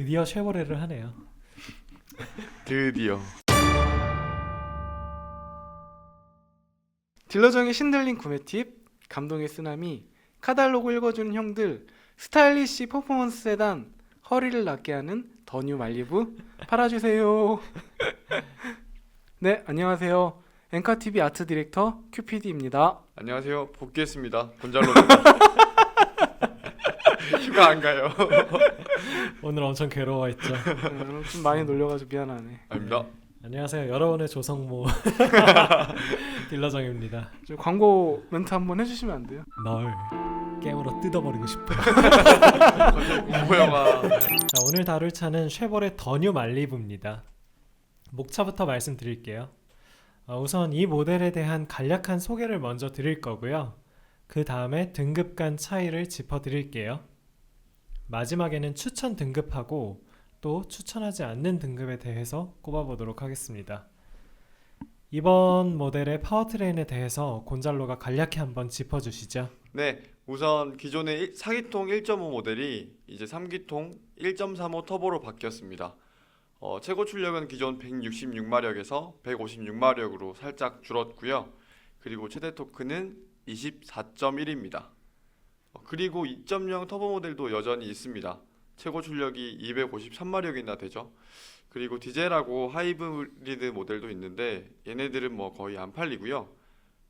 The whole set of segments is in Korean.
드디어 쉐보레를 하네요. 드디어 딜러정의 신들린 구매 팁, 감동의 쓰나미, 카달로그 읽어주는 형들, 스타일리시 퍼포먼스 세단, 허리를 낮게 하는 더뉴 말리부 팔아주세요. 네, 안녕하세요. 엔카TV 아트 디렉터 큐피디입니다. 안녕하세요 복귀했습니다 곤잘로입니다 휴가 안 가요 오늘 엄청 괴로워했죠. 음, 좀 많이 놀려가지고 미안하네. 아닙니다 안녕하세요. 여러분의 조성모 딜러정입니다. 좀 광고 멘트 한번 해주시면 안 돼요? 널 게임으로 뜯어버리고 싶어. 공포 영화 자, 오늘 다룰 차는 쉐보레 더뉴 말리부입니다. 목차부터 말씀드릴게요. 어, 우선 이 모델에 대한 간략한 소개를 먼저 드릴 거고요. 그 다음에 등급 간 차이를 짚어 드릴게요. 마지막에는 추천 등급하고 또 추천하지 않는 등급에 대해서 꼽아보도록 하겠습니다. 이번 모델의 파워트레인에 대해서 곤잘로가 간략히 한번 짚어주시죠. 네 우선 기존의 일- 4기통 1.5 모델이 이제 3기통 1.35 터보로 바뀌었습니다 어, 최고 출력은 기존 166마력에서 156마력으로 살짝 줄었고요 그리고 최대 토크는 24.1입니다 어, 그리고 2.0 터보 모델도 여전히 있습니다 최고 출력이 253마력이나 되죠 그리고 디젤하고 하이브리드 모델도 있는데 얘네들은 뭐 거의 안 팔리고요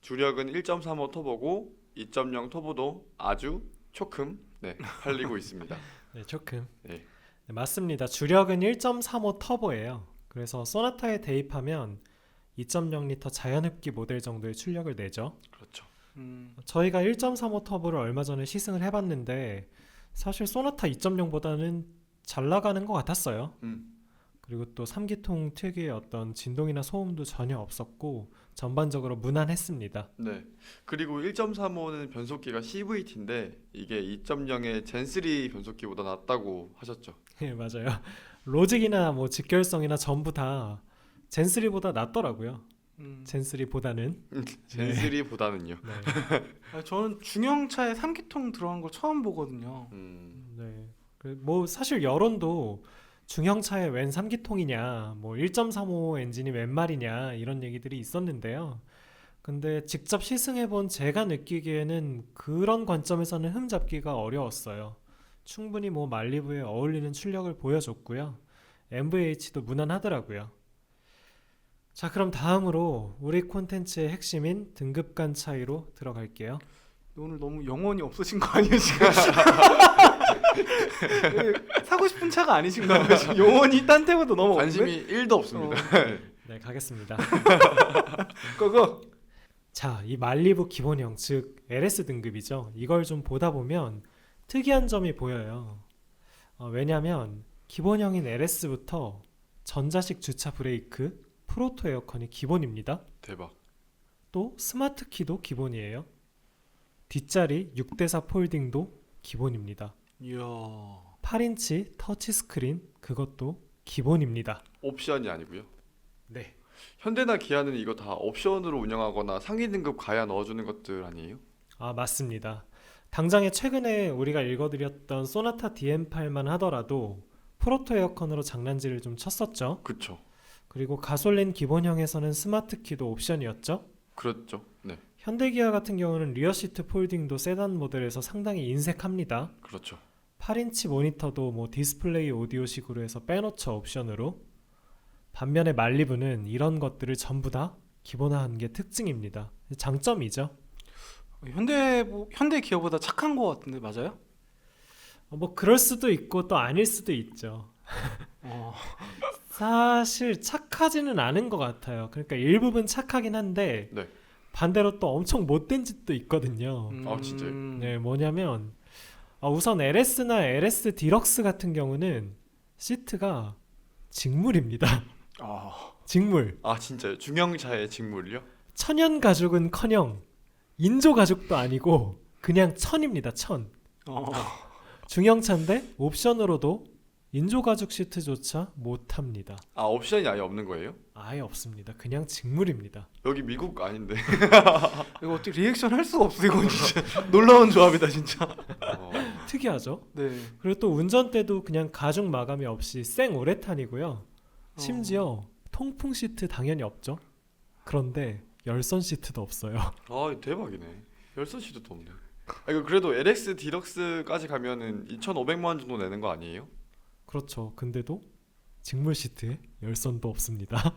주력은 1.35 터보고 2.0 터보도 아주 조금 네, 팔리고 있습니다. 네, 조금. 네. 네, 맞습니다. 주력은 1.35 터보예요. 그래서 소나타에 대입하면 2.0리터 자연흡기 모델 정도의 출력을 내죠. 그렇죠. 음, 저희가 1.35 터보를 얼마 전에 시승을 해봤는데 사실 소나타 2.0보다는 잘 나가는 것 같았어요. 음, 그리고 또 3기통 특유의 어떤 진동이나 소음도 전혀 없었고 전반적으로 무난했습니다. 네. 그리고 1.35는 변속기가 CVT인데 이게 2.0의 젠3 변속기보다 낫다고 하셨죠. 예, 맞아요. 로직이나 뭐 직결성이나 전부 다 젠3보다 낫더라고요. 음. 젠3보다는. 젠3보다는요. 네. 아, 저는 중형차에 3기통 들어간 걸 처음 보거든요. 음, 네. 그뭐 사실 여론도 중형차에 웬 3기통이냐, 뭐 1.35 엔진이 웬 말이냐 이런 얘기들이 있었는데요. 근데 직접 시승해본 제가 느끼기에는 그런 관점에서는 흠잡기가 어려웠어요. 충분히 뭐 말리부에 어울리는 출력을 보여줬고요. MVH도 무난하더라고요. 자, 그럼 다음으로 우리 콘텐츠의 핵심인 등급 간 차이로 들어갈게요. 오늘 너무 영혼이 없으신 거 아니에요 지금? 왜 사고 싶은 차가 아니신가 봐요. 지금 영혼이 딴 데보다 너무 관심이 1도 없습니다. 네, 가겠습니다. 그거 자, 이 말리부 기본형 즉 LS 등급이죠. 이걸 좀 보다 보면 특이한 점이 보여요. 어, 왜냐하면 기본형인 LS부터 전자식 주차 브레이크, 프로토 에어컨이 기본입니다. 대박. 또 스마트 키도 기본이에요. 뒷자리 6대4 폴딩도 기본입니다. 이야 8인치 터치 스크린 그것도 기본입니다. 옵션이 아니고요. 네. 현대나 기아는 이거 다 옵션으로 운영하거나 상위 등급 가야 넣어주는 것들 아니에요? 아, 맞습니다. 당장에 최근에 우리가 읽어드렸던 소나타 DM8만 하더라도 프로토 에어컨으로 장난질을 좀 쳤었죠. 그쵸. 그리고 가솔린 기본형에서는 스마트 키도 옵션이었죠. 그렇죠. 네, 현대기아 같은 경우는 리어 시트 폴딩도 세단 모델에서 상당히 인색합니다. 그렇죠. 8인치 모니터도 뭐 디스플레이 오디오식으로 해서 빼놓죠 옵션으로. 반면에 말리부는 이런 것들을 전부 다 기본화한 게 특징입니다. 장점이죠. 현대 현대 기어보다 착한 거 같은데 맞아요? 어, 뭐 그럴 수도 있고 또 아닐 수도 있죠. 어, 사실 착하지는 않은 것 같아요. 그러니까 일부분 착하긴 한데 네. 반대로 또 엄청 못된 짓도 있거든요. 아, 진짜요? 음, 네, 뭐냐면 아, 우선 LS나 LS 디럭스 같은 경우는 시트가 직물입니다. 아, 직물. 아 진짜요? 중형차의 직물이요? 천연 가죽은 커녕 인조 가죽도 아니고 그냥 천입니다. 천. 어, 중형차인데 옵션으로도 인조 가죽 시트조차 못합니다. 아 옵션이 아예 없는 거예요? 아예 없습니다. 그냥 직물입니다. 여기 미국 아닌데. 이거 어떻게 리액션 할 수가 없어 이건 진짜 놀라운 조합이다 진짜. 어, 특이하죠. 네. 그리고 또 운전대도 그냥 가죽 마감이 없이 생 우레탄이고요. 심지어 통풍 시트 당연히 없죠. 그런데 열선 시트도 없어요. 아 대박이네. 열선 시트도 없네. 아, 이거 그래도 LX 디럭스까지 가면은 2,500만 원 정도 내는 거 아니에요? 그렇죠. 근데도 직물 시트에 열선도 없습니다.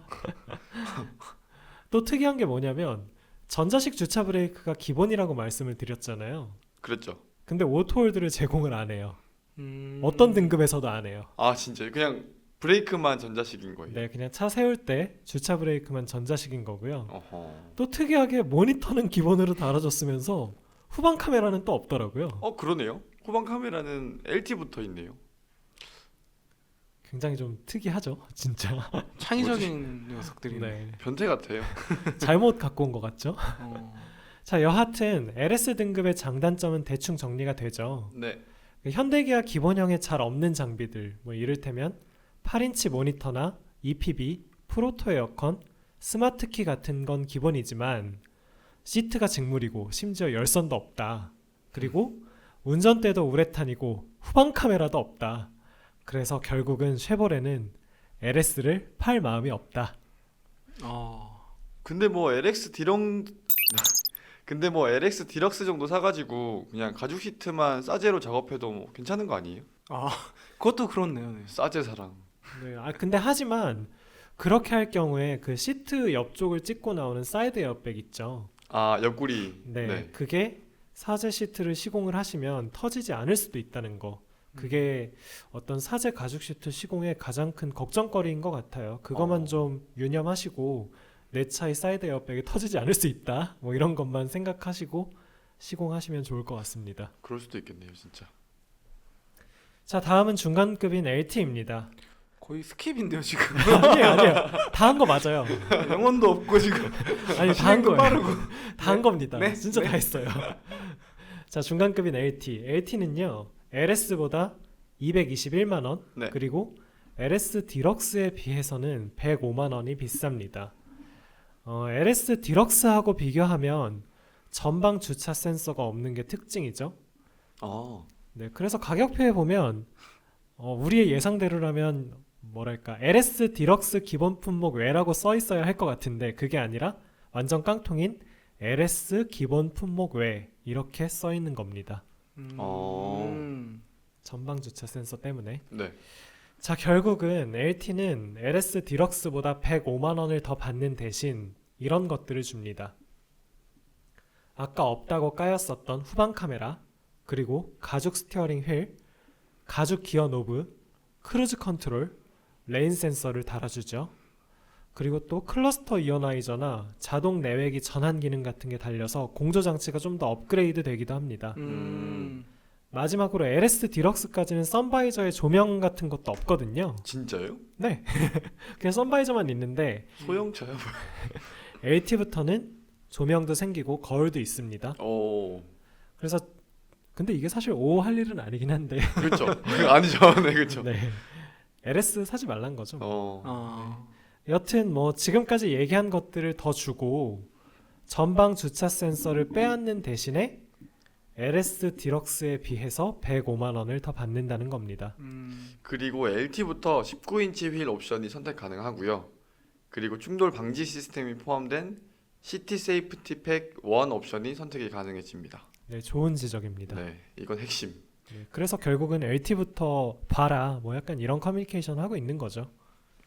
또 특이한 게 뭐냐면 전자식 주차 브레이크가 기본이라고 말씀을 드렸잖아요. 그랬죠. 근데 오토홀드를 제공을 안 해요. 음. 어떤 등급에서도 안 해요. 아 진짜 그냥 브레이크만 전자식인 거예요. 네, 그냥 차 세울 때 주차 브레이크만 전자식인 거고요. 어허. 또 특이하게 모니터는 기본으로 달아줬으면서 후방 카메라는 또 없더라고요. 어 그러네요. 후방 카메라는 LT 붙어 있네요. 굉장히 좀 특이하죠, 진짜. 창의적인 녀석들이네. 네, 변태 같아요. 잘못 갖고 온 것 같죠? 어. 자, 여하튼 LS 등급의 장단점은 대충 정리가 되죠. 네. 그 현대기아 기본형에 잘 없는 장비들, 뭐 이를테면 8인치 모니터나 EPB, 프로토 에어컨, 스마트키 같은 건 기본이지만 시트가 직물이고 심지어 열선도 없다. 그리고 운전대도 우레탄이고 후방 카메라도 없다. 그래서 결국은 쉐보레는 LS를 팔 마음이 없다. 어. 근데 뭐 LX 디럭 근데 뭐 LX 디럭스 정도 사가지고 그냥 가죽 시트만 싸제로 작업해도 뭐 괜찮은 거 아니에요? 아, 그것도 그렇네요. 네. 싸제 사랑. 네, 아 근데 하지만 그렇게 할 경우에 그 시트 옆쪽을 찍고 나오는 사이드 에어백 있죠. 아 옆구리. 네, 네. 그게 사제 시트를 시공을 하시면 터지지 않을 수도 있다는 거. 그게 어떤 사제 가죽 시트 시공의 가장 큰 걱정거리인 것 같아요. 그것만 어. 좀 유념하시고 내 차의 사이드 에어백이 터지지 않을 수 있다. 뭐 이런 것만 생각하시고 시공하시면 좋을 것 같습니다. 그럴 수도 있겠네요, 진짜. 자, 다음은 중간급인 LT입니다. 거의 스킵인데요 지금. 아니에요, 아니에요. 다 한 거 맞아요. 영혼도 없고 지금. 아니 다 한 진행도 거예요. 빠르고. 다 한 겁니다. 네, 진짜 네. 다 했어요. 자 중간급인 LT. LT는요 LS보다 221만 원 네. 그리고 LS 디럭스에 비해서는 105만 원이 비쌉니다. 어, LS 디럭스하고 비교하면 전방 주차 센서가 없는 게 특징이죠. 아. 네, 그래서 가격표에 보면 어, 우리의 예상대로라면 뭐랄까 LS 디럭스 기본 품목 외라고 써 있어야 할 것 같은데 그게 아니라 완전 깡통인 LS 기본 품목 외 이렇게 써 있는 겁니다. 음. 어. 전방 주차 센서 때문에. 네. 자, 결국은 LT는 LS 디럭스보다 105만 원을 더 받는 대신 이런 것들을 줍니다. 아까 없다고 까였었던 후방 카메라, 그리고 가죽 스티어링 휠, 가죽 기어 노브, 크루즈 컨트롤, 레인 센서를 달아주죠. 그리고 또 클러스터 이어나이저나 자동 내외기 전환 기능 같은 게 달려서 공조 장치가 좀 더 업그레이드 되기도 합니다. 음. 마지막으로 LS 디럭스까지는 선바이저의 조명 같은 것도 없거든요. 진짜요? 네. 그냥 선바이저만 있는데 소형차요? LT부터는 조명도 생기고 거울도 있습니다. 오. 그래서 근데 이게 사실 오 할 일은 아니긴 한데. 그렇죠. 아니죠. 네, 그렇죠. 네. LS 사지 말란 거죠. 어. 어. 여튼 뭐 지금까지 얘기한 것들을 더 주고 전방 주차 센서를 빼앗는 대신에 LS 디럭스에 비해서 105만 원을 더 받는다는 겁니다. 음. 그리고 LT부터 19인치 휠 옵션이 선택 가능하고요. 그리고 충돌 방지 시스템이 포함된 시티 세이프티 팩 1 옵션이 선택이 가능해집니다. 네, 좋은 지적입니다. 네, 이건 핵심. 네, 그래서 결국은 LT부터 봐라 뭐 약간 이런 커뮤니케이션 하고 있는 거죠.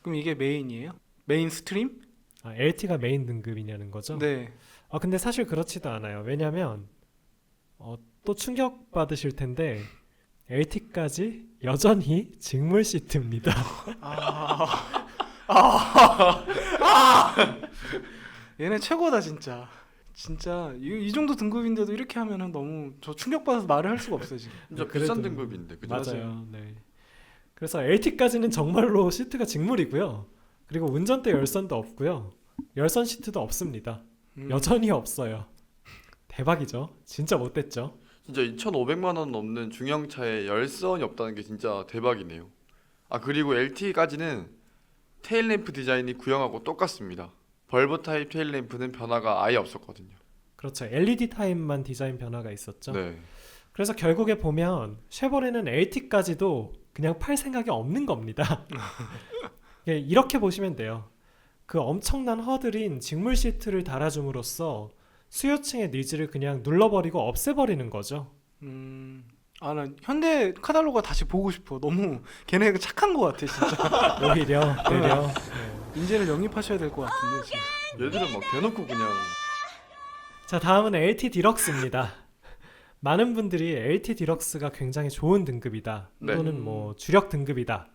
그럼 이게 메인이에요? 메인 스트림? 아, LT가 메인 등급이냐는 거죠. 네. 아 근데 사실 그렇지도 않아요. 왜냐하면 어, 또 충격 받으실 텐데 LT까지 여전히 직물 시트입니다. 아. 아. 아. 얘네 최고다 진짜. 진짜 이, 이 정도 등급인데도 이렇게 하면은 너무 저 충격받아서 말을 할 수가 없어요 지금. 진짜 네, 비싼 등급인데, 그죠? 맞아요. 네. 그래서 LT까지는 정말로 시트가 직물이고요. 그리고 운전대 열선도 없고요. 열선 시트도 없습니다. 음. 여전히 없어요. 대박이죠. 진짜 못됐죠. 진짜 2,500만 원 넘는 중형차에 열선이 없다는 게 진짜 대박이네요. 아 그리고 LT까지는 테일램프 디자인이 구형하고 똑같습니다. 벌브 타입 테일램프는 변화가 아예 없었거든요. 그렇죠. LED 타입만 디자인 변화가 있었죠. 네. 그래서 결국에 보면 쉐보레는 LT까지도 그냥 팔 생각이 없는 겁니다. 예, 이렇게 보시면 돼요. 그 엄청난 허들인 직물 시트를 달아줌으로써 수요층의 니즈를 그냥 눌러버리고 없애버리는 거죠. 음. 아, 나 현대 카달로그 다시 보고 싶어. 너무 걔네 착한 것 같아, 진짜. 오히려 오히려 인재를 영입하셔야 될 것 같은데. 지금. 얘들은 막 대놓고 그냥 자 다음은 LT 디럭스입니다. 많은 분들이 LT 디럭스가 굉장히 좋은 등급이다 네. 또는 뭐 주력 등급이다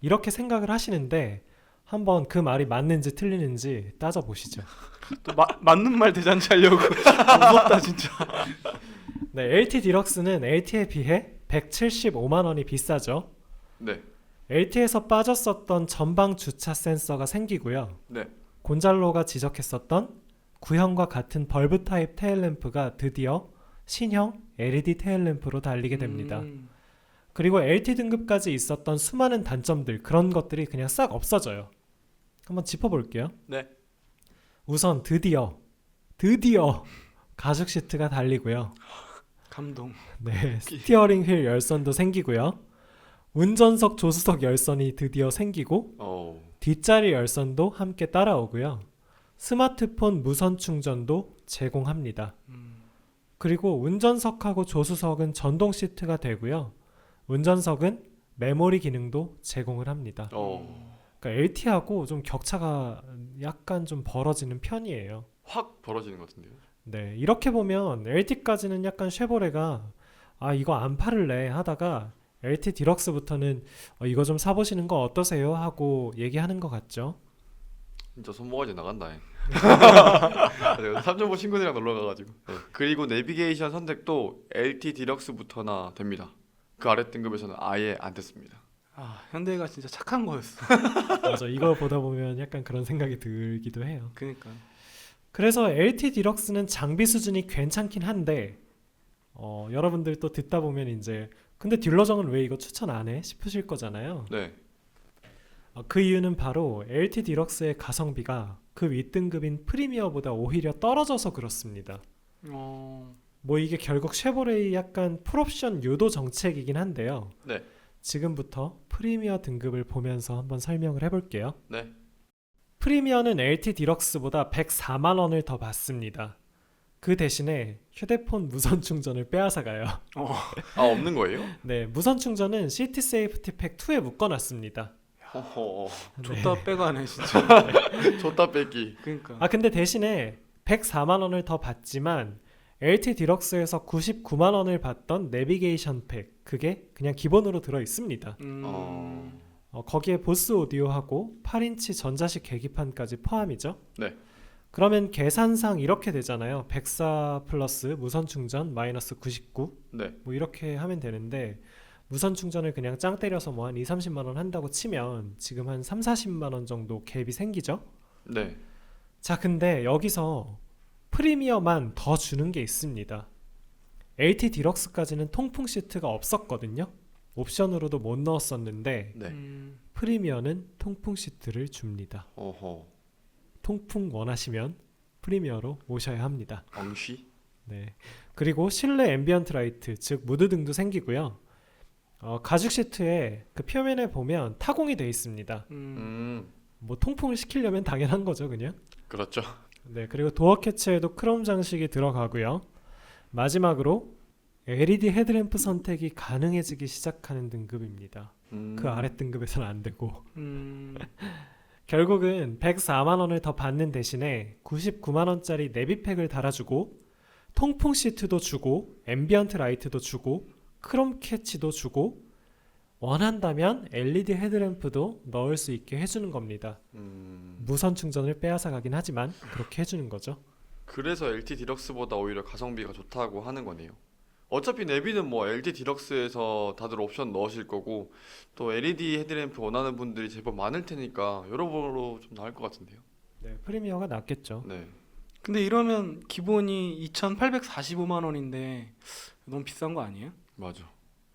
이렇게 생각을 하시는데 한번 그 말이 맞는지 틀리는지 따져 보시죠. 또 마, 맞는 말 대잔치 하려고. 무섭다, 진짜. 네, LT 디럭스는 LT에 비해 175만 원이 비싸죠. 네. LT에서 빠졌었던 전방 주차 센서가 생기고요. 네. 곤잘로가 지적했었던 구형과 같은 벌브 타입 테일램프가 드디어 신형 LED 테일램프로 달리게 됩니다. 음. 그리고 LT 등급까지 있었던 수많은 단점들 그런 것들이 그냥 싹 없어져요. 한번 짚어볼게요. 네. 우선 드디어 드디어 가죽 시트가 달리고요. 감동. 네, 스티어링 휠 열선도 생기고요. 운전석 조수석 열선이 드디어 생기고 어. 뒷자리 열선도 함께 따라오고요. 스마트폰 무선 충전도 제공합니다. 음. 그리고 운전석하고 조수석은 전동 시트가 되고요. 운전석은 메모리 기능도 제공을 합니다. 어. 그러니까 LT하고 좀 격차가 약간 좀 벌어지는 편이에요. 확 벌어지는 것 같은데요. 네, 이렇게 보면 LT까지는 약간 쉐보레가 아 이거 안 팔을래 하다가 LT 디럭스부터는 어, 이거 좀 사보시는 거 어떠세요 하고 얘기하는 것 같죠. 진짜 손모가지 나간다. 3.5 친구들이랑 놀러 가가지고. 네. 그리고 내비게이션 선택도 LT 디럭스부터나 됩니다. 그 아래 등급에서는 아예 안 됐습니다. 아, 현대가 진짜 착한 거였어. 맞아, 이거 보다 보면 약간 그런 생각이 들기도 해요. 그러니까. 그래서 LT 디럭스는 장비 수준이 괜찮긴 한데 어, 여러분들 또 듣다 보면 이제 근데 딜러정은 왜 이거 추천 안 해? 싶으실 거잖아요. 네. 어, 그 이유는 바로 LT 디럭스의 가성비가 그 윗등급인 프리미어보다 오히려 떨어져서 그렇습니다. 어. 뭐 이게 결국 쉐보레이 약간 풀옵션 유도 정책이긴 한데요. 네. 지금부터 프리미어 등급을 보면서 한번 설명을 해볼게요. 네. 프리미어는 LT 디럭스보다 104만 원을 더 받습니다. 그 대신에 휴대폰 무선 충전을 빼앗아 가요. 어. 아 없는 거예요? 네, 무선 충전은 시티 세이프티 팩 2에 묶어놨습니다. 허허. 네. 좋다 빼가네, 진짜. 줬다 뺏기. 그러니까. 아 근데 대신에 104만 원을 더 받지만 LT 디럭스에서 99만 원을 받던 내비게이션 팩 그게 그냥 기본으로 들어 있습니다. 음. 어. 어, 거기에 보스 오디오하고 8인치 전자식 계기판까지 포함이죠. 네. 그러면 계산상 이렇게 되잖아요. 104 플러스 무선 충전 마이너스 99 네. 뭐 이렇게 하면 되는데 무선 충전을 그냥 짱 때려서 뭐 한 2, 30만 원 한다고 치면 지금 한 3, 40만 원 정도 갭이 생기죠. 네. 자, 근데 여기서 프리미어만 더 주는 게 있습니다. LT 디럭스까지는 통풍 시트가 없었거든요. 옵션으로도 못 넣었었는데 네. 음. 프리미어는 통풍 시트를 줍니다. 어허. 통풍 원하시면 프리미어로 오셔야 합니다. 엉쉬. 네. 그리고 실내 앰비언트 라이트, 즉 무드 등도 생기고요. 어, 가죽 시트에 그 표면에 보면 타공이 되어 있습니다. 음. 음. 뭐 통풍을 시키려면 당연한 거죠, 그냥. 그렇죠. 네, 그리고 도어 캐치에도 크롬 장식이 들어가고요. 마지막으로 LED 헤드램프 선택이 가능해지기 시작하는 등급입니다. 음. 그 아래 등급에서는 안 되고 음. 결국은 104만 원을 더 받는 대신에 99만 원짜리 내비팩을 달아주고 통풍 시트도 주고 앰비언트 라이트도 주고 크롬 캐치도 주고 원한다면 LED 헤드램프도 넣을 수 있게 해주는 겁니다. 음. 무선 충전을 빼앗아 가긴 하지만 그렇게 해주는 거죠. 그래서 LT 디럭스보다 오히려 가성비가 좋다고 하는 거네요. 어차피 내비는 뭐 LT 디럭스에서 다들 옵션 넣으실 거고 또 LED 헤드램프 원하는 분들이 제법 많을 테니까 여러모로 좀 나을 것 같은데요. 네, 프리미어가 낫겠죠. 네. 근데 이러면 기본이 2,845만 원인데 너무 비싼 거 아니에요? 맞아.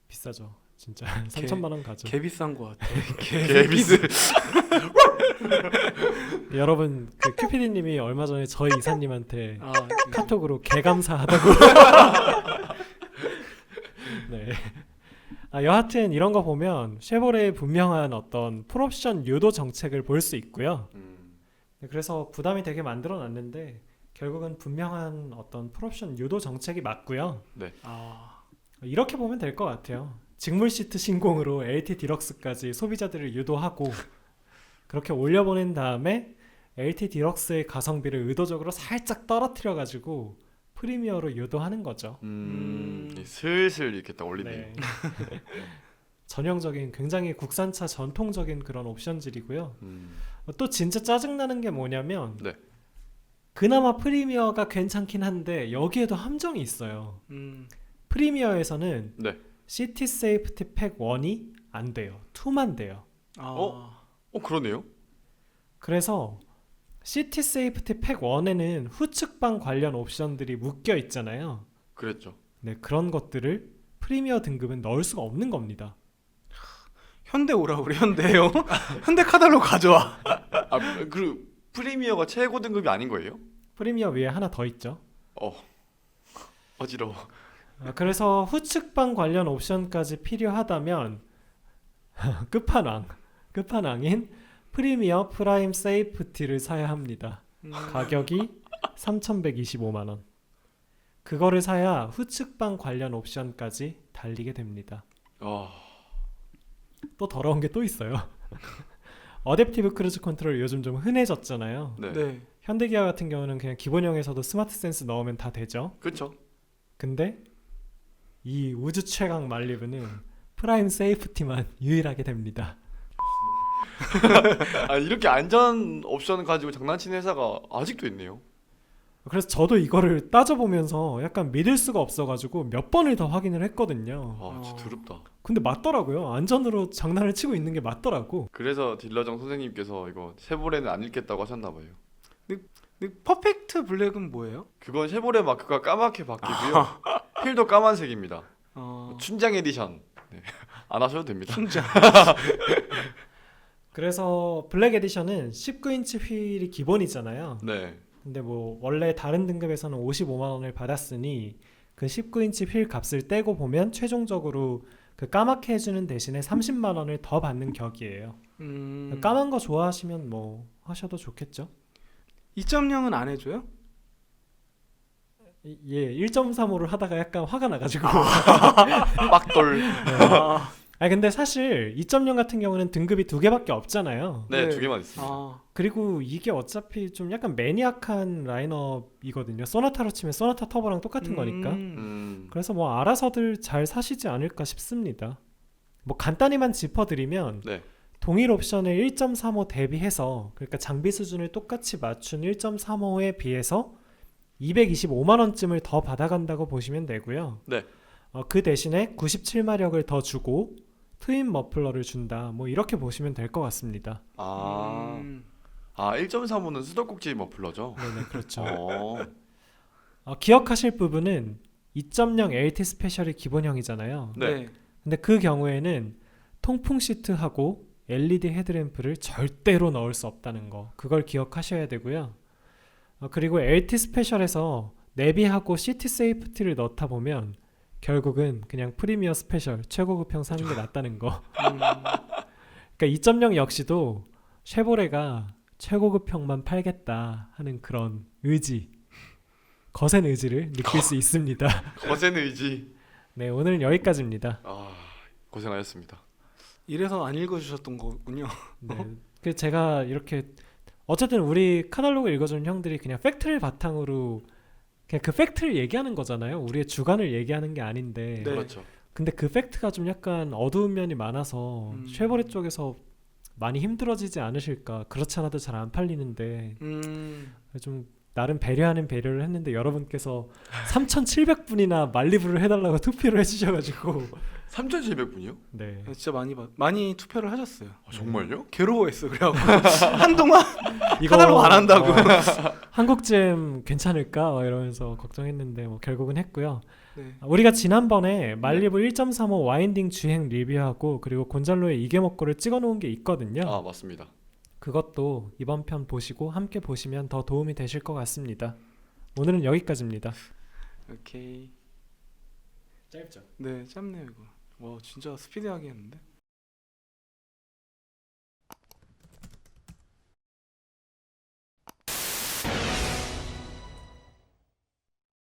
비싸죠. 진짜 3천만 원 가죠. 개 비싼 거 같아. 개 비스. 여러분 그 큐피디님이 얼마 전에 저희 이사님한테 아, 카톡으로 개 감사하다고 아, 여하튼 이런 거 보면 쉐보레의 분명한 어떤 풀옵션 유도 정책을 볼 수 있고요. 음, 네, 그래서 부담이 되게 만들어 놨는데 결국은 분명한 어떤 풀옵션 유도 정책이 맞고요. 아, 이렇게 보면 될 것 같아요. 직물 시트 신공으로 LT 디럭스까지 소비자들을 유도하고 그렇게 올려보낸 다음에 LT 디럭스의 가성비를 의도적으로 살짝 떨어뜨려 가지고 프리미어로 유도하는 거죠. 음, 음. 슬슬 이렇게 딱 올리네요. 네. 전형적인 굉장히 국산차 전통적인 그런 옵션들이고요. 음, 또 진짜 짜증나는 게 뭐냐면 네. 그나마 프리미어가 괜찮긴 한데 여기에도 함정이 있어요. 음, 프리미어에서는 네. 시티 세이프티 팩 1이 안 돼요. 2만 돼요. 아, 어? 어 그러네요. 그래서 시티 세이프티 팩 1에는 후측방 관련 옵션들이 묶여 있잖아요. 그랬죠. 네, 그런 것들을 프리미어 등급은 넣을 수가 없는 겁니다. 현대 오라 그래 현대요. 현대 카달로 가져와. 아 그리고 프리미어가 최고 등급이 아닌 거예요? 프리미어 위에 하나 더 있죠. 어 어지러워. 아, 그래서 후측방 관련 옵션까지 필요하다면 끝판왕 끝판왕인 프리미어 프라임 세이프티를 사야 합니다. 음, 가격이 3,125만 원. 그거를 사야 후측방 관련 옵션까지 달리게 됩니다. 아또 더러운 게 또 있어요. 어댑티브 크루즈 컨트롤 요즘 좀 흔해졌잖아요. 네. 네. 현대기아 같은 경우는 그냥 기본형에서도 스마트 센스 넣으면 다 되죠. 그렇죠. 근데 이 우주 최강 말리브는 프라임 세이프티만 유일하게 됩니다. 아 이렇게 안전 옵션 가지고 장난치는 회사가 아직도 있네요. 그래서 저도 이거를 따져보면서 약간 믿을 수가 없어가지고 몇 번을 더 확인을 했거든요. 아 진짜 어. 두렵다. 근데 맞더라고요. 안전으로 장난을 치고 있는 게 맞더라고. 그래서 딜러정 선생님께서 이거 쉐보레는 안 읽겠다고 하셨나 봐요. 근데 퍼펙트 블랙은 뭐예요? 그건 쉐보레 마크가 까맣게 바뀌고요. 휠도 까만색입니다. 어, 춘장 에디션. 네. 안 하셔도 됩니다. 춘장. 그래서 블랙 에디션은 19인치 휠이 기본이잖아요. 네. 근데 뭐 원래 다른 등급에서는 55만 원을 받았으니 그 19인치 휠 값을 떼고 보면 최종적으로 그 까맣게 해주는 대신에 30만 원을 더 받는 격이에요. 음, 까만 거 좋아하시면 뭐 하셔도 좋겠죠. 2.0은 안 해줘요? 이- 예, 1.35를 하다가 약간 화가 나가지고. 빡돌. 아, 아 근데 사실 2.0 같은 경우는 등급이 두 개밖에 없잖아요. 네, 네. 두 개만 있습니다. 아, 그리고 이게 어차피 좀 약간 매니악한 라인업이거든요. 소나타로 치면 소나타 터보랑 똑같은 거니까. 음, 음. 그래서 뭐 알아서들 잘 사시지 않을까 싶습니다. 뭐 간단히만 짚어드리면 네. 동일 옵션을 1.35 대비해서 그러니까 장비 수준을 똑같이 맞춘 1.35에 비해서 225만 원쯤을 더 받아간다고 보시면 되고요. 네. 어, 그 대신에 97마력을 더 주고 트윈 머플러를 준다. 뭐 이렇게 보시면 될 것 같습니다. 아, 음, 아 1.35는 수도꼭지 머플러죠. 네네 그렇죠. 어. 어, 기억하실 부분은 2.0 LT 스페셜이 기본형이잖아요. 네. 네. 근데 그 경우에는 통풍 시트하고 LED 헤드램프를 절대로 넣을 수 없다는 거 그걸 기억하셔야 되고요. 어, 그리고 LT 스페셜에서 내비하고 시티 세이프티를 넣다 보면 결국은 그냥 프리미어 스페셜 최고급형 사는 게 낫다는 거. 음, 그러니까 2.0 역시도 쉐보레가 최고급형만 팔겠다 하는 그런 의지, 거센 의지를 느낄 수 있습니다. 거센 의지. 네, 오늘은 여기까지입니다. 아 고생하셨습니다. 이래서 안 읽어주셨던 거군요. 네. 그 제가 이렇게 어쨌든 우리 카탈로그 읽어주는 형들이 그냥 팩트를 바탕으로 그냥 그 팩트를 얘기하는 거잖아요. 우리의 주관을 얘기하는 게 아닌데. 네. 그렇죠. 근데 그 팩트가 좀 약간 어두운 면이 많아서 음. 쉐보레 쪽에서 많이 힘들어지지 않으실까. 그렇지 않아도 잘 안 팔리는데 음, 좀 나름 배려하는 배려를 했는데 여러분께서 3,700분이나 말리부를 해달라고 투표를 해주셔가지고 3,700분이요? 네. 진짜 많이 받, 많이 투표를 하셨어요. 아, 정말요? 괴로워했어. 그래갖고 한동안 이거 카달로그 안 한다고. 어, 한국쯤 괜찮을까 막 이러면서 걱정했는데 뭐 결국은 했고요. 네. 우리가 지난번에 말리부 1.35 와인딩 주행 리뷰하고 그리고 곤잘로의 이게 먹고를 찍어놓은 게 있거든요. 아 맞습니다. 그것도 이번 편 보시고 함께 보시면 더 도움이 되실 것 같습니다. 오늘은 여기까지입니다. 오케이. 짧죠. 네 짧네요 이거 와 진짜 스피디하게 했는데